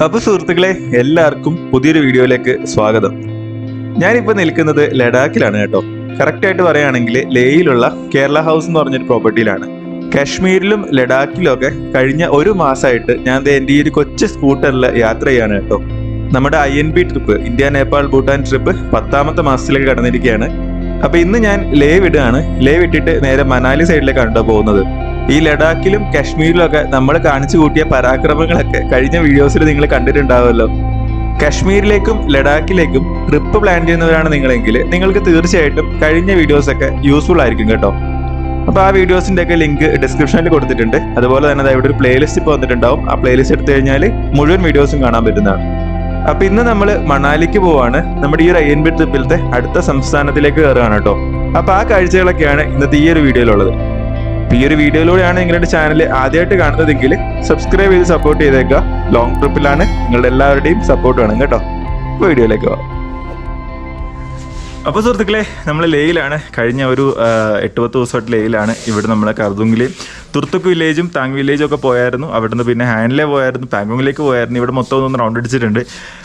അപ്പൊ സുഹൃത്തുക്കളെ എല്ലാവർക്കും പുതിയൊരു വീഡിയോയിലേക്ക് സ്വാഗതം. ഞാനിപ്പോ നിൽക്കുന്നത് ലഡാക്കിലാണ് കേട്ടോ. കറക്റ്റ് ആയിട്ട് പറയുകയാണെങ്കിൽ ലേയിലുള്ള കേരള ഹൗസ് എന്ന് പറഞ്ഞൊരു പ്രോപ്പർട്ടിയിലാണ് കാശ്മീരിലും ലഡാക്കിലും ഒക്കെ കഴിഞ്ഞ ഒരു മാസമായിട്ട് ഞാൻ എന്റെ ഈ ഒരു കൊച്ചു സ്കൂട്ടറിൽ യാത്ര ചെയ്യാണ് കേട്ടോ. നമ്മുടെ I N B trip India Nepal Bhutan trip പത്താമത്തെ മാസത്തിലേക്ക് കടന്നിരിക്കുകയാണ്. അപ്പൊ ഇന്ന് ഞാൻ ലേ വിടുകയാണ്. ലേ വിട്ടിട്ട് നേരെ മനാലി സൈഡിലേക്കാണ് കേട്ടോ പോകുന്നത്. ഈ ലഡാക്കിലും കാശ്മീരിലും ഒക്കെ നമ്മൾ കാണിച്ചു കൂട്ടിയ പരാക്രമങ്ങളൊക്കെ കഴിഞ്ഞ വീഡിയോസിൽ നിങ്ങൾ കണ്ടിട്ടുണ്ടാവുമല്ലോ. കാശ്മീരിലേക്കും ലഡാക്കിലേക്കും ട്രിപ്പ് പ്ലാൻ ചെയ്യുന്നവരാണ് നിങ്ങളെങ്കിൽ നിങ്ങൾക്ക് തീർച്ചയായിട്ടും കഴിഞ്ഞ വീഡിയോസ് ഒക്കെ യൂസ്ഫുൾ ആയിരിക്കും കേട്ടോ. അപ്പൊ ആ വീഡിയോസിന്റെ ഒക്കെ ലിങ്ക് ഡിസ്ക്രിപ്ഷനിൽ കൊടുത്തിട്ടുണ്ട്. അതുപോലെ തന്നെ ഇവിടെ ഒരു പ്ലേലിസ്റ്റ് ഇപ്പോൾ വന്നിട്ടുണ്ടാവും. ആ പ്ലേലിസ്റ്റ് എടുത്തു കഴിഞ്ഞാൽ മുഴുവൻ വീഡിയോസും കാണാൻ പറ്റുന്നതാണ്. അപ്പൊ ഇന്ന് നമ്മൾ മണാലിക്ക് പോവാണ്. നമ്മുടെ ഈ ഒരു എൻ ട്രിപ്പിലത്തെ അടുത്ത സംസ്ഥാനത്തിലേക്ക് കയറുകയാണ് കേട്ടോ. അപ്പൊ ആ കാഴ്ചകളൊക്കെയാണ് ഇന്നത്തെ ഈ ഒരു വീഡിയോയിലുള്ളത് ഈ ഒരു വീഡിയോയിലൂടെയാണ് നിങ്ങളുടെ ചാനൽ ആദ്യമായിട്ട് കാണുന്നതെങ്കിൽ സബ്സ്ക്രൈബ് ചെയ്ത് സപ്പോർട്ട് ചെയ്തേക്കുക. ലോങ് ട്രിപ്പിലാണ് നിങ്ങളുടെ എല്ലാവരുടെയും സപ്പോർട്ട് വേണം കേട്ടോ. വീഡിയോയിലേക്ക് പോവാം അപ്പോൾ സുഹൃത്തുക്കളെ നമ്മൾ ലേയിലാണ്. കഴിഞ്ഞ ഒരു എട്ട് പത്ത് ദിവസമായിട്ട് ലേയിലാണ് ഇവിടെ നമ്മൾ കർദുങ്കിൽ തുർത്തുക്ക് വില്ലേജും താങ് വില്ലേജും ഒക്കെ പോയായിരുന്നു. അവിടുന്ന് പിന്നെ ഹാൻഡിലെ പോയായിരുന്നു. പാങ്കോങ്ങിലേക്ക് പോയായിരുന്നു. ഇവിടെ മൊത്തം ഒന്ന് റൗണ്ട് അടിച്ചിട്ടുണ്ട്.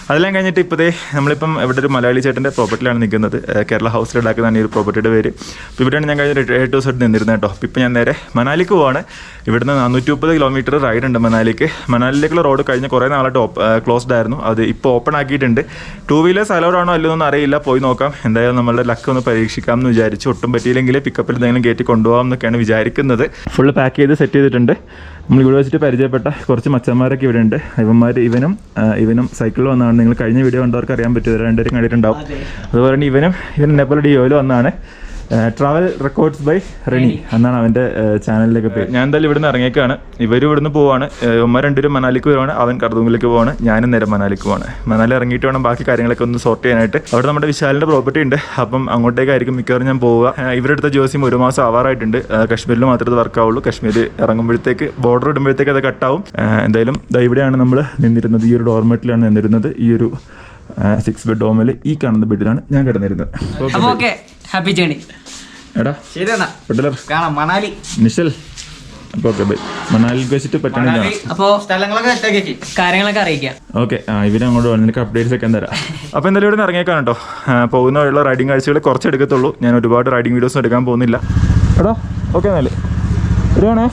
അതെല്ലാം കഴിഞ്ഞിട്ട് ഇപ്പോഴേ നമ്മളിപ്പം ഇവിടെ ഒരു മലയാളി ചേട്ടന്റെ പ്രോപ്പർട്ടിയിലാണ് നിൽക്കുന്നത്. കേരള ഹൗസിൽ ഉണ്ടാക്കുന്നതാണ് ഈ ഒരു പ്രോപ്പർട്ടിയുടെ പേര്. അപ്പോൾ ഇവിടെയാണ് ഞാൻ കഴിഞ്ഞ എട്ട് ദിവസമായിട്ട് നിന്നിരുന്നത് കേട്ടോ. അപ്പോൾ ഇപ്പം ഞാൻ നേരെ മനാലിക്ക് പോവാണ്. ഇവിടുന്ന് നാനൂറ്റി മുപ്പത് കിലോമീറ്റർ റൈഡ് ഉണ്ട് മനാലിക്ക്. മനാലിലേക്കുള്ള റോഡ് കഴിഞ്ഞ കുറേ നാളായിട്ട് ക്ലോസ്ഡ് ആയിരുന്നു. അത് ഇപ്പോൾ ഓപ്പൺ ആക്കിയിട്ടുണ്ട്. ടൂ വീലേഴ്സ് അലൗഡ് ആണോ അല്ലയോ എന്നൊന്നും അറിയില്ല. പോയി നോക്കാം. എന്തായാലും നമ്മളുടെ ലക്ക് ഒന്ന് പരീക്ഷിക്കാം എന്ന് വിചാരിച്ചു. ഒട്ടും പറ്റിയില്ലെങ്കിൽ പിക്കപ്പിൽ എന്തെങ്കിലും കയറ്റി കൊണ്ടുപോകാം എന്നൊക്കെയാണ് വിചാരിക്കുന്നത്. ഫുൾ പാക്ക് ചെയ്ത് സെറ്റ് ചെയ്തിട്ടുണ്ട്. നമ്മൾ ഇവിടെ വെച്ചിട്ട് പരിചയപ്പെട്ട കുറച്ച് മച്ചന്മാരൊക്കെ ഇവിടെ ഉണ്ട് ഇവന്മാർ ഇവനും ഇവനും സൈക്കിളിൽ വന്നാണ് നിങ്ങൾ കഴിഞ്ഞ വീഡിയോ കണ്ടവർക്ക് അറിയാൻ പറ്റും ഇവർ രണ്ടുപേരും കണ്ടിട്ടുണ്ടാവും. അതുപോലെ തന്നെ ഇവനും ഇവൻ നേപ്പാൾ ഡിയോയിൽ വന്നാണ് ട്രാവൽ റെക്കോർഡ്സ് ബൈ റെനി എന്നാണ് അവന്റെ ചാനലിലേക്ക് പേര്. ഞാൻ എന്തായാലും ഇവിടുന്ന് ഇറങ്ങിയേക്കാണ്. ഇവർ ഇവിടുന്ന് പോവാണ്. ഉമ്മ രണ്ടുപേരും മനാലിക്ക് വരുവാണ് അവൻ കർദൂങ്ങിലേക്ക് പോവാണ്. ഞാനും നേരെ മനാലിക്ക് പോവാണ്. മനാലി ഇറങ്ങിയിട്ട് വേണം ബാക്കി കാര്യങ്ങളൊക്കെ ഒന്ന് സോർട്ട് ചെയ്യാനായിട്ട്. അവിടെ നമ്മുടെ വിശാലിന്റെ പ്രോപ്പർട്ടി ഉണ്ട്. അപ്പം അങ്ങോട്ടേക്കായിരിക്കും മിക്കവാറും ഞാൻ പോവുക. ഇവരെടുത്ത ജോസിയും ഒരു മാസം ആവാറായിട്ടുണ്ട്. കശ്മീരിൽ മാത്രമേ ഇത് വർക്ക് ആവുള്ളൂ. കാശ്മീർ ഇറങ്ങുമ്പോഴത്തേക്ക് ബോർഡർ ഇടുമ്പോഴത്തേക്ക് അത് കട്ടാവും എന്തായാലും ദാ ഇവിടെയാണ് നമ്മൾ നിന്നിരുന്നത്. ഈ ഒരു ഡോർമെറ്റിലാണ് നിന്നിരുന്നത്. ഈ ഒരു സിക്സ് ബെഡ് ഡോമിൽ ഈ കാണുന്ന ബെഡിലാണ് ഞാൻ കിടന്നിരുന്നത്. ഓക്കെ ഹാപ്പി ജേണി എടാ ശരി എന്നാ. കാണാം മണാലി. നിശൽ അപ്പോൾ ഓക്കെ ബൈ. മണാലിൽ വെച്ചിട്ട് പറ്റണില്ല അപ്പോ സ്ഥലങ്ങളൊക്കെ സെറ്റാക്കി കാര്യങ്ങളൊക്കെ അറിയിക്കാം. ഓക്കെ ആ ഇവർ അങ്ങോട്ട് അപ്ഡേറ്റ്സ് ഒക്കെ തരാം. അപ്പോൾ എന്തായാലും ഇവിടെ നിന്ന് ഇറങ്ങിയേക്കാണ് കേട്ടോ. പോകുന്ന വഴിയുള്ള റൈഡിങ് കാഴ്ചകൾ കുറച്ച് എടുക്കത്തുള്ളൂ. ഞാൻ ഒരുപാട് റൈഡിങ് വീഡിയോസ് എടുക്കാൻ പോകുന്നില്ല. എടാ ഓക്കെ എന്നാൽ. വരുവാണേ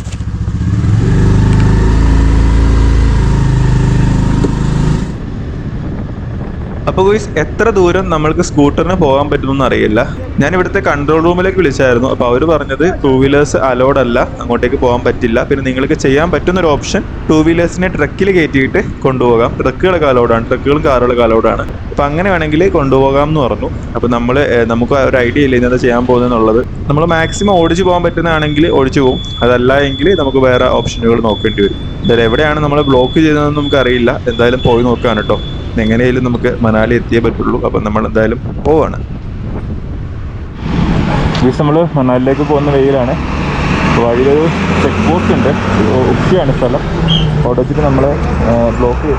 അപ്പോൾ ഗോയ്സ് എത്ര ദൂരം നമ്മൾക്ക് സ്കൂട്ടറിന് പോകാൻ പറ്റുമെന്ന് അറിയില്ല. ഞാൻ ഇവിടുത്തെ കൺട്രോൾ റൂമിലേക്ക് വിളിച്ചായിരുന്നു. അപ്പോൾ അവർ പറഞ്ഞത് ടൂ വീലേഴ്സ് അലോഡ് അല്ല. അങ്ങോട്ടേക്ക് പോകാൻ പറ്റില്ല. പിന്നെ നിങ്ങൾക്ക് ചെയ്യാൻ പറ്റുന്ന ഒരു ഓപ്ഷൻ ടൂ വീലേഴ്സിനെ ട്രക്കിൽ കയറ്റിയിട്ട് കൊണ്ടുപോകാം. ട്രക്കുകളൊക്കെ അലോഡാണ് ട്രക്കുകളും കാറുകളൊക്കെ അലോഡാണ് അപ്പോൾ അങ്ങനെ വേണമെങ്കിൽ കൊണ്ടുപോകാം എന്ന് പറഞ്ഞു അപ്പോൾ നമ്മൾ നമുക്ക് ഒരു ഐഡിയ ഇല്ല ഇന്നത് ചെയ്യാൻ പോകുന്നതെന്നുള്ളത് നമ്മൾ മാക്സിമം ഓടിച്ചു പോകാൻ പറ്റുന്നതാണെങ്കിൽ ഓടിച്ചു പോകും അതല്ല എങ്കിൽ നമുക്ക് വേറെ ഓപ്ഷനുകൾ നോക്കേണ്ടി വരും എന്തായാലും എവിടെയാണ് നമ്മൾ ബ്ലോക്ക് ചെയ്തതെന്ന് നമുക്ക് അറിയില്ല എന്തായാലും പോയി നോക്കാൻ കേട്ടോ എങ്ങനെയായാലും നമുക്ക് മനാലി എത്തിയേ പറ്റുള്ളൂ അപ്പം നമ്മൾ എന്തായാലും പോവാണ് നമ്മൾ മണാലിലേക്ക് പോകുന്ന വെയിലാണ് വഴിയിലൊരു ചെക്ക് പോസ്റ്റ് ഉണ്ട് ഉച്ചയാണ് സ്ഥലം അവിടെ വെച്ചിട്ട് നമ്മൾ ബ്ലോക്ക്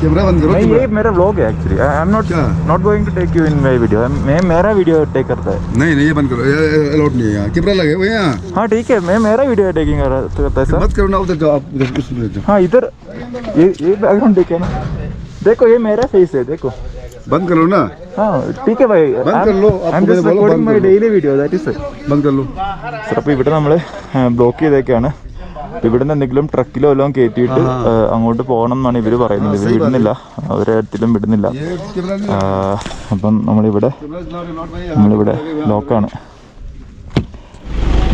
कैमरा बंद करो नहीं कैमरा। ये मेरा व्लॉग है एक्चुअली आई एम नॉट क्या? Not going to take you in my video मैं मेरा वीडियो टेक करता है नहीं नहीं ये बंद करो ये अलाउड नहीं है यहाँ कैमरा लगे हुए हैं यहाँ हाँ ठीक है मैं मेरा वीडियो टेकिंग करता है सर मत करो ना उधर जाओ आप उधर उसमें जाओ हाँ इधर ये ये बैकग्राउंड देखे ना देखो ये मेरा फेस है देखो बंद करो ना हाँ ठीक है भाई बंद कर लो, आई एम आपको जस्ट मैंने बोला रिकॉर्डिंग बंद माय कर लो। ഡെയിലി വീഡിയോ ദാറ്റ് ഇസ് बंद कर लो സർ അപ്പോൾ ഇവിടെ നമ്മൾ ബ്ലോക്ക് ചെയ്തേക്കാണ് ഇവിടുന്ന് എന്തെങ്കിലും ട്രക്കിലോ എല്ലാം കയറ്റിയിട്ട് അങ്ങോട്ട് പോകണം എന്നാണ് ഇവർ പറയുന്നത്. ഇവർ വിടുന്നില്ല. അവരെ അടുത്തിലും വിടുന്നില്ല. അപ്പം നമ്മളിവിടെ നമ്മളിവിടെ ലോക്കാണ്.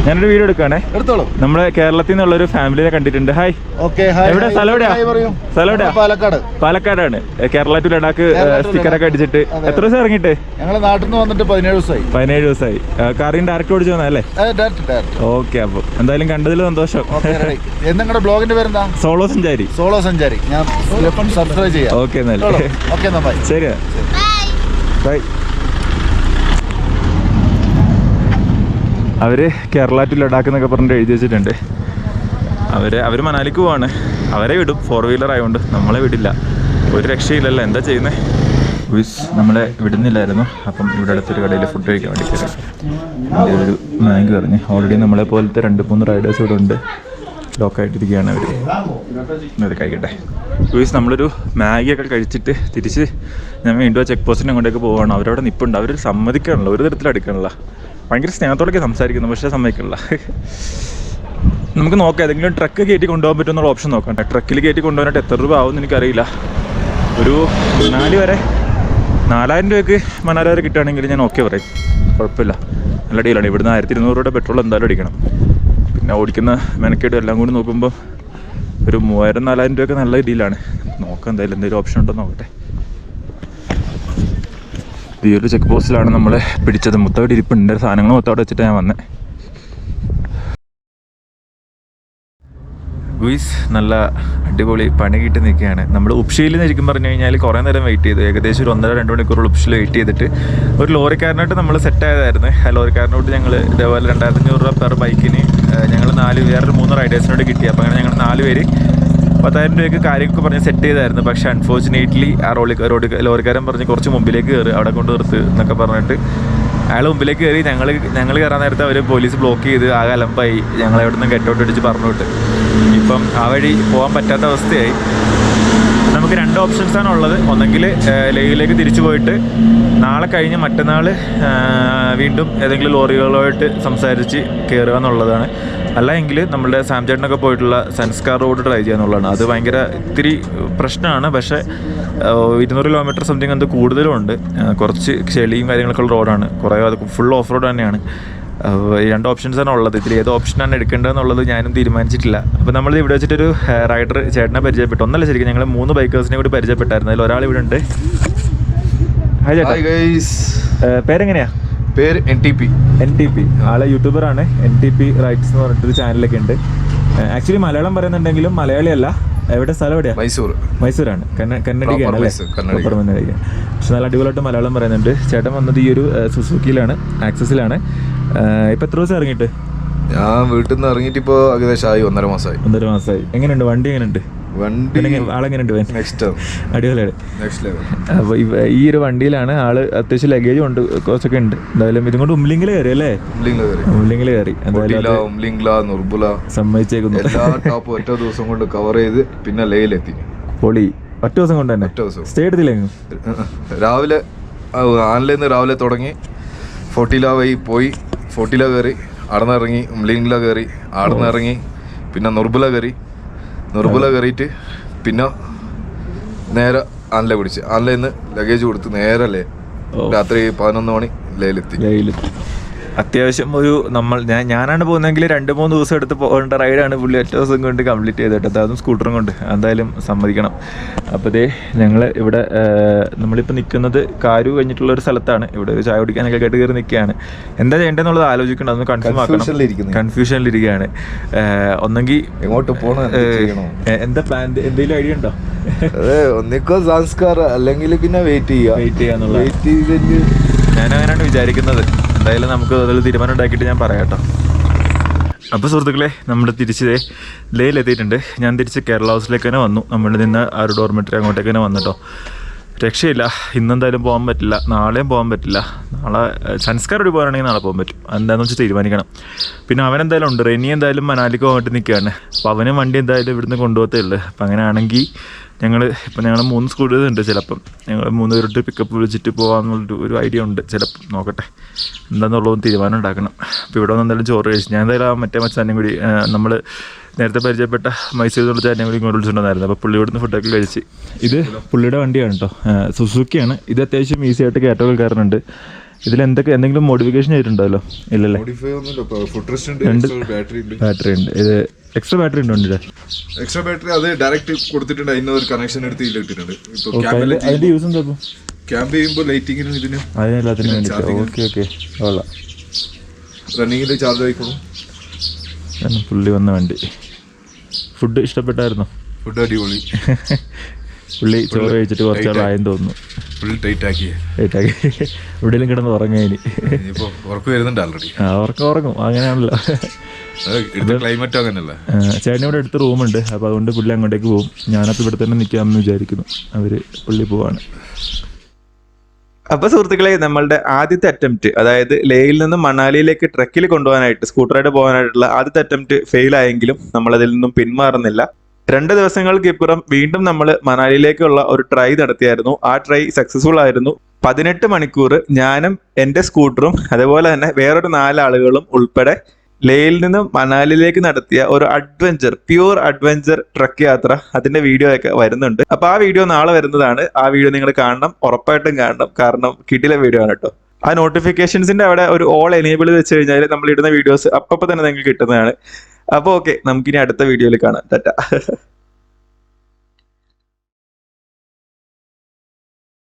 ഞാനൊരു വീഡിയോ എടുക്കുകയാണേ. എടുത്തോളൂ. നമ്മുടെ കേരളത്തിൽ നിന്നുള്ള ഒരു ഫാമിലിയെ കണ്ടിട്ടുണ്ട്. ഹായ് ഓക്കെ എവിടെ സ്ഥലം എവിടെയാ? സ്ഥലം എവിടെയാ? പാലക്കാട്. പാലക്കാടാണ്. കേരള ടു ലഡാക്ക് സ്റ്റിക്കറൊക്കെ അടിച്ചിട്ട്. എത്ര ദിവസം ഇറങ്ങിയിട്ട്? ഞങ്ങൾ നാട്ടിൽ നിന്ന് വന്നിട്ട് പതിനേഴ് ദിവസമായി പതിനേഴ് ദിവസമായി കാറിന് ഡയറക്റ്റ് ഓടിച്ചു വന്നല്ലേ ഡയറക്റ്റ് ഡയറക്റ്റ് ഓക്കെ അപ്പൊ എന്തായാലും കണ്ടതിൽ സന്തോഷം. നിങ്ങളുടെ ബ്ലോഗിന്റെ പേരെന്താ? സോളോ സഞ്ചാരി. സോളോ സഞ്ചാരി. ഞാൻ സബ്സ്ക്രൈബ് ചെയ്യാം. ഓക്കെ എന്നാൽ ഓക്കെ എന്നാ ബൈ ശരി. ബൈ അവർ കേരള ടു ലഡാക്ക് എന്നൊക്കെ പറഞ്ഞിട്ട് എഴുതി വെച്ചിട്ടുണ്ട്. അവർ അവർ മനാലിക്ക് പോവാണ്. അവരെ വിടും. ഫോർ വീലർ ആയതുകൊണ്ട് നമ്മളെ വിടില്ല. ഒരു രക്ഷയില്ലല്ലോ. എന്താ ചെയ്യുന്നത് വിസ് നമ്മളെ വിടുന്നില്ലായിരുന്നു. അപ്പം ഇവിടെ അടുത്തൊരു കടയിൽ ഫുഡ് കഴിക്കാൻ വേണ്ടി കയറി. ഇതിന്റെ ഒരു മാങ്ക് പറഞ്ഞ് ഓൾറെഡി നമ്മളെ പോലത്തെ രണ്ട് മൂന്ന് റൈഡേഴ്സ് ഇവിടെ ഉണ്ട്. ലോക്കായിട്ടിരിക്കുകയാണ് അവർ അത് കഴിക്കട്ടെ. ലൂയിസ് നമ്മളൊരു മാഗിയൊക്കെ കഴിച്ചിട്ട് തിരിച്ച് ഞാൻ വീണ്ടും ആ ചെക്ക് പോസ്റ്റിന് അങ്ങോട്ടേക്ക് പോവുകയാണ് അവരവിടെ നിപ്പുണ്ട്. അവർ സമ്മതിക്കാനുള്ള ഒരു തരത്തിൽ അടുക്കണല്ലോ ഭയങ്കര സ്നേഹത്തോടൊക്കെ സംസാരിക്കുന്നു പക്ഷേ സമ്മതിക്കില്ല. നമുക്ക് നോക്കാം ഏതെങ്കിലും ട്രക്ക് കയറ്റി കൊണ്ടുപോകാൻ പറ്റുമെന്നുള്ള ഓപ്ഷൻ നോക്കാം. ട്രക്കിൽ കയറ്റി കൊണ്ടുപോകാനായിട്ട് എത്ര രൂപ ആവുമെന്ന് എനിക്കറിയില്ല. ഒരു നാല് വരെ നാലായിരം രൂപയ്ക്ക് മണാലി വരെ കിട്ടുകയാണെങ്കിൽ ഞാൻ ഓക്കെ പറയും. കുഴപ്പമില്ല. നല്ല ഡീലാണ് ഇവിടുന്ന് ആയിരത്തി ഇരുന്നൂറ് രൂപയുടെ പെട്രോൾ എന്തായാലും അടിക്കണം. പിന്നെ ഓടിക്കുന്ന മെനക്കേടും എല്ലാം കൂടി നോക്കുമ്പോൾ ഒരു മൂവായിരം നാലായിരം രൂപയൊക്കെ നല്ല ഡീലാണ് നോക്കാം എന്തായാലും എന്തെങ്കിലും ഓപ്ഷൻ ഉണ്ടോ നോക്കട്ടെ. ഈ ഒരു ചെക്ക് പോസ്റ്റിലാണ് നമ്മൾ പിടിച്ചത്. മൊത്തമായിട്ട് ഇരിപ്പുണ്ട് സാധനങ്ങൾ മൊത്തമായിട്ട് വെച്ചിട്ട് ഞാൻ വന്നത് ഗുയിസ് നല്ല അടിപൊളി പണി കിട്ടി നിൽക്കുകയാണ്. നമ്മൾ ഉപ്ഷയിൽ ശരിക്കും പറഞ്ഞു കഴിഞ്ഞാൽ കുറേ നേരം വെയിറ്റ് ചെയ്തു. ഏകദേശം ഒരു ഒന്നര രണ്ട് മണിക്കൂർ ഉപ്ഷയിൽ വെയിറ്റ് ചെയ്തിട്ട് ഒരു ലോറിക്കാരനായിട്ട് നമ്മൾ സെറ്റ് ആയതായിരുന്നു. ആ ലോറിക്കാരനോട് ഞങ്ങൾ ഇതേപോലെ രണ്ടായിരത്തി അഞ്ഞൂറ് രൂപ പെർ ബൈക്കിന് ഞങ്ങൾ നാല് വേറൊരു മൂന്ന് റൈഡേഴ്സിനോട് കിട്ടി. അപ്പോൾ അങ്ങനെ ഞങ്ങൾ നാല് പേര് പത്തായിരം രൂപയ്ക്ക് കാര്യമൊക്കെ പറഞ്ഞ് സെറ്റ് ചെയ്തായിരുന്നു. പക്ഷേ അൺഫോർച്ചുനേറ്റ്ലി ആ റോളി റോഡ് ലോറിക്കാരൻ പറഞ്ഞ് കുറച്ച് മുമ്പിലേക്ക് കയറി അവിടെ കൊണ്ട് നിർത്ത് എന്നൊക്കെ പറഞ്ഞിട്ട് അയാൾ മുമ്പിലേക്ക് കയറി ഞങ്ങൾ ഞങ്ങൾ കയറാൻ നേരത്തെ അവർ പോലീസ് ബ്ലോക്ക് ചെയ്ത് ആകെ അലമ്പായി. ഞങ്ങൾ എവിടെ നിന്ന് ഗെറ്റൗട്ട് അടിച്ച് പറഞ്ഞു വിട്ട്. ഇപ്പം ആ വഴി പോകാൻ പറ്റാത്ത അവസ്ഥയായി. നമുക്ക് രണ്ട് ഓപ്ഷൻസാണ് ഉള്ളത്. ഒന്നെങ്കിൽ ലേയിലേക്ക് തിരിച്ചു പോയിട്ട് നാളെ കഴിഞ്ഞ് മറ്റന്നാൾ വീണ്ടും ഏതെങ്കിലും ലോറികളുമായിട്ട് സംസാരിച്ച് കയറുക എന്നുള്ളതാണ്. അല്ല എങ്കിൽ നമ്മുടെ സാംചേട്ടനൊക്കെ പോയിട്ടുള്ള സൻസ്കാർ റോഡ് ട്രൈ ചെയ്യുക എന്നുള്ളതാണ്. അത് ഭയങ്കര ഇത്തിരി പ്രശ്നമാണ്. പക്ഷേ ഇരുന്നൂറ് കിലോമീറ്റർ സംതിങ് അത് കൂടുതലും ഉണ്ട് കുറച്ച് ചെളിയും കാര്യങ്ങളൊക്കെ ഉള്ള റോഡാണ് കുറേ അത് ഫുൾ ഓഫ് റോഡ് തന്നെയാണ്. ഈ രണ്ട് ആണ് ഉള്ളത്. ഇതിൽ ഏത് ഓപ്ഷനാണ് എടുക്കേണ്ടതെന്നുള്ളത് ഞാനും തീരുമാനിച്ചിട്ടില്ല. അപ്പോൾ നമ്മൾ ഇവിടെ വെച്ചിട്ടൊരു റൈഡർ ചേട്ടനെ പരിചയപ്പെട്ടു. ഒന്നല്ല ശരിക്കും ഞങ്ങൾ മൂന്ന് ബൈക്കേഴ്സിനെ കൂടി പരിചയപ്പെട്ടായിരുന്നു. അതിൽ ഒരാൾ ഇവിടെ ഉണ്ട്. ഹായ് ചേട്ടാ. പേരെങ്ങനെയാ? പേര് N T P N T P ആളെ യൂട്യൂബറാണ് എൻ ടി പി റൈറ്റ്സ് എന്ന് പറഞ്ഞിട്ടൊരു ചാനലൊക്കെ ഉണ്ട്. ആക്ച്വലി മലയാളം പറയുന്നുണ്ടെങ്കിലും മലയാളിയല്ല എവിടെ? സ്ഥലം എവിടെയാ? മൈസൂർ. മൈസൂരാണ്. കന്ന കന്നഡികയാണ് അല്ലേ? കന്നഡിക. പക്ഷെ നല്ല അടിപൊളിയായിട്ട് മലയാളം പറയുന്നുണ്ട്. ചേട്ടൻ വന്നത് ഈ ഒരു സുസൂക്കിയിലാണ് ആക്സസിലാണ് ഇപ്പൊ എത്ര ദിവസം ഇറങ്ങിയിട്ട്? ഞാൻ വീട്ടിൽ നിന്ന് ഇറങ്ങിട്ട് ഇപ്പോ ഏകദേശം ആയി ഒന്നര മാസമായി. ഒന്നര മാസമായി. എങ്ങനെയുണ്ട്? വണ്ടി എങ്ങനെയുണ്ട്? വണ്ടി ആളെങ്ങനെയുണ്ട്? നെക്സ്റ്റ് അടിപൊളിയാണ്. നെക്സ്റ്റ് ലെവൽ അപ്പോൾ ഈ ഒരു വണ്ടിയിലാണ് ആൾ അത്യാവശ്യം ലഗേജും ഉണ്ട് കുറച്ചൊക്കെ ഉണ്ട്. എന്തായാലും ഇതും കൊണ്ട് ഉമ്ലിങ്ങിൽ കയറി അല്ലേ? ഉംലിംഗ്ല കയറി. ഉംലിംഗ്ല നുർബുല സമ്മതിച്ചേക്കുന്നു. എല്ലാ ടോപ്പും ഒറ്റ ദിവസം കൊണ്ട് കവർ ചെയ്ത് പിന്നെ ലേയിലെത്തി പൊളി. ഒറ്റ ദിവസം കൊണ്ട് തന്നെ? ഒറ്റ ദിവസം. സ്റ്റേ എടുത്തില്ലെങ്കിലും രാവിലെ ആനിൽ നിന്ന് രാവിലെ തുടങ്ങി. ഫോർട്ടിലാവായി പോയി. ഫോർട്ടില കയറി അവിടെ ഇറങ്ങി ഉംലിംഗ്ല കയറി അവിടെ ഇറങ്ങി പിന്നെ നുർബുല കയറി. നുർബുല കയറിയിട്ട് പിന്നെ നേരെ ആനിലെ പിടിച്ച്. ആനിലെ നിന്ന് ലഗേജ് കൊടുത്ത് നേരെ ലേ രാത്രി പതിനൊന്ന് മണി ലേലെത്തി. ജയിലിൽ അത്യാവശ്യം ഒരു നമ്മൾ ഞാൻ ഞാനാണ് പോകുന്നതെങ്കിൽ രണ്ട് മൂന്ന് ദിവസം എടുത്ത് പോകേണ്ട റൈഡാണ് പുള്ളി ഒറ്റ ദിവസം കൊണ്ട് കംപ്ലീറ്റ് ചെയ്തിട്ട് അതും സ്കൂട്ടറും കൊണ്ട്. എന്തായാലും സമ്മതിക്കണം. അപ്പോൾ ഇതേ ഞങ്ങൾ ഇവിടെ നമ്മളിപ്പോൾ നിൽക്കുന്നത് കാരു കഴിഞ്ഞിട്ടുള്ള ഒരു സ്ഥലത്താണ്. ഇവിടെ ഒരു ചായ കുടിക്കാനൊക്കെ കേട്ട് കയറി നിൽക്കുകയാണ്. എന്താ ചെയ്യേണ്ടതെന്നുള്ളത് ആലോചിക്കണം അതൊന്ന് കൺഫ്യൂം ആക്കണം. കൺഫ്യൂഷനിലിരിക്കുകയാണ് ഒന്നെങ്കിൽ എങ്ങോട്ട് പോകണം എന്ത് പ്ലാൻ എന്തെങ്കിലും ഐഡിയ ഉണ്ടോ? അതെ ഒന്നിക്കോ സംസ്കാരം അല്ലെങ്കിൽ പിന്നെ വെയിറ്റ് ചെയ്യുക വെയിറ്റ് ചെയ്യാന്നുള്ള വെയിറ്റ് ചെയ്ത് ഞാൻ അങ്ങനെയാണ് വിചാരിക്കുന്നത്. എന്തായാലും നമുക്ക് അതിൽ തീരുമാനം ഉണ്ടാക്കിയിട്ട് ഞാൻ പറയാം കേട്ടോ. അപ്പോൾ സുഹൃത്തുക്കളെ നമ്മൾ തിരിച്ച് ലേയിലെത്തിയിട്ടുണ്ട് ഞാൻ തിരിച്ച് കേരള ഹൗസിലേക്ക് തന്നെ വന്നു. നമ്മൾ നിന്ന് ആ ഒരു ഡോർമെറ്ററി അങ്ങോട്ടേക്ക് തന്നെ വന്നിട്ടോ രക്ഷയില്ല. ഇന്നെന്തായാലും പോകാൻ പറ്റില്ല. നാളെയും പോകാൻ പറ്റില്ല. നാളെ സംസ്കാരം ഒരു പോകാനാണെങ്കിൽ നാളെ പോകാൻ പറ്റും. എന്താണെന്ന് വെച്ചാൽ തീരുമാനിക്കണം. പിന്നെ അവൻ എന്തായാലും ഉണ്ട്. റെനി എന്തായാലും മനാലിക്ക് വേണ്ടി നിൽക്കുകയാണ്. അപ്പോൾ അവനും വണ്ടി എന്തായാലും ഇവിടുന്ന് കൊണ്ടുപോകത്തേ ഉള്ളൂ. അപ്പോൾ അങ്ങനെയാണെങ്കിൽ ഞങ്ങൾ ഇപ്പം ഞങ്ങൾ മൂന്ന് സ്കൂട്ടേഴ്സ് ഉണ്ട് ചിലപ്പം. ഞങ്ങൾ മൂന്ന് പേരോട്ട് പിക്കപ്പ് വിളിച്ചിട്ട് പോകാമെന്നുള്ളൊരു ഒരു ഐഡിയ ഉണ്ട് ചിലപ്പം. നോക്കട്ടെ. എന്താണെന്നുള്ളതും തീരുമാനം ഉണ്ടാക്കണം. അപ്പോൾ ഇവിടെ വന്ന് എന്തായാലും ചോറ് കഴിച്ചു ഞാൻ എന്തായാലും ആ മറ്റേ മച്ചാനും കൂടി നമ്മൾ നേരത്തെ പരിചയപ്പെട്ട മൈസൂർ എന്നുള്ള കൂടി ഇങ്ങോട്ട് വിളിച്ചിട്ടുണ്ടായിരുന്നു. അപ്പോൾ പുള്ളി ഇവിടുന്ന് ഫുഡൊക്കെ കഴിച്ച്. ഇത് പുള്ളിയുടെ വണ്ടിയാണ് കേട്ടോ സുസുക്കിയാണ്. ഇത് അത്യാവശ്യം ഈസി ആയിട്ട് കയറ്റൊക്കെ കയറുന്നുണ്ട് ഇതിൽ എന്തൊക്കെ എന്തെങ്കിലും മോഡിഫിക്കേഷൻ ചെയ്തിട്ടുണ്ടല്ലോ? ഇല്ലല്ലേ? രണ്ട് ബാറ്ററി ഉണ്ട്. ഇത് എക്സ്ട്രാ ബാറ്ററി ഉണ്ട് എക്സ്ട്രാ ബാറ്ററി അത് ഡയറക്റ്റ് കൊടുത്തിട്ടുണ്ട്. അതിന് ഒരു കണക്ഷൻ എടുത്ത് ഇട്ടിട്ടുണ്ട്. അതിൽ യൂസ് എന്താ ക്യാമ്പ് ചെയ്യുമ്പോൾ ലൈറ്റിങ്ങിനും ഇതിനും അതിനെല്ലാത്തിനും വേണ്ടിയിട്ട് ഓക്കെ ഓക്കെ കൊള്ളാം. റണ്ണിങ്ങിന്റെ ചാർജ് ആയിക്കോളും. പുള്ളി വന്ന വണ്ടി. ഫുഡ് ഇഷ്ടപ്പെട്ടായിരുന്നോ? ഫുഡ് അടിപൊളി. പുള്ളി ചോറ് കഴിച്ചിട്ട് കുറച്ചാളായെന്ന് തോന്നുന്നു. ഫുൾ ടൈറ്റ് ആക്കിയേ ആക്കി. എവിടെയെങ്കിലും കിടന്ന് ഉറങ്ങാൻ ഇനി. ഇനിയിപ്പോ ഉറപ്പ് വരുന്നുണ്ട് ആൾറെഡി ആ ഉറക്കം ഉറങ്ങും. അങ്ങനെയാണല്ലോ. ക്ലൈമറ്റ് ചേട്ടന് ഇവിടെ അടുത്ത് റൂമുണ്ട് അപ്പോൾ അതുകൊണ്ട് പുള്ളി അങ്ങോട്ടേക്ക് പോകും ഞാനപ്പോൾ ഇവിടെ തന്നെ നിൽക്കാമെന്ന് വിചാരിക്കുന്നു. അവർ പുള്ളി പോവാണ്. അപ്പൊ സുഹൃത്തുക്കളെ നമ്മളുടെ ആദ്യത്തെ അറ്റംപ്റ്റ് അതായത് ലേയിൽ നിന്ന് മണാലിയിലേക്ക് ട്രക്കിൽ കൊണ്ടുപോകാനായിട്ട് സ്കൂട്ടറായിട്ട് പോകാനായിട്ടുള്ള ആദ്യത്തെ അറ്റംപ്റ്റ് ഫെയിൽ ആയെങ്കിലും നമ്മൾ അതിൽ നിന്നും പിന്മാറുന്നില്ല. രണ്ട് ദിവസങ്ങൾക്ക് ഇപ്പുറം വീണ്ടും നമ്മൾ മണാലിയിലേക്കുള്ള ഒരു ട്രൈ നടത്തിയായിരുന്നു. ആ ട്രൈ സക്സസ്ഫുൾ ആയിരുന്നു. പതിനെട്ട് മണിക്കൂർ ഞാനും എന്റെ സ്കൂട്ടറും അതുപോലെ തന്നെ വേറൊരു നാലാളുകളും ഉൾപ്പെടെ ലേയിൽ നിന്നും മണാലിയിലേക്ക് നടത്തിയ ഒരു അഡ്വഞ്ചർ പ്യൂർ അഡ്വഞ്ചർ ട്രക്ക് യാത്ര അതിന്റെ വീഡിയോ ഒക്കെ വരുന്നുണ്ട്. അപ്പൊ ആ വീഡിയോ നാളെ വരുന്നതാണ്. ആ വീഡിയോ നിങ്ങൾ കാണണം. ഉറപ്പായിട്ടും കാണണം. കാരണം കിട്ടിയിലെ വീഡിയോ ആണ് കേട്ടോ. ആ നോട്ടിഫിക്കേഷൻസിന്റെ അവിടെ ഒരു ഓൾ എനേബിൾ വെച്ച് കഴിഞ്ഞാൽ നമ്മൾ ഇടുന്ന വീഡിയോസ് അപ്പം തന്നെ നിങ്ങൾക്ക് കിട്ടുന്നതാണ്. അപ്പോൾ ഓക്കെ നമുക്കിനി അടുത്ത വീഡിയോയിൽ കാണാം. ടാറ്റ.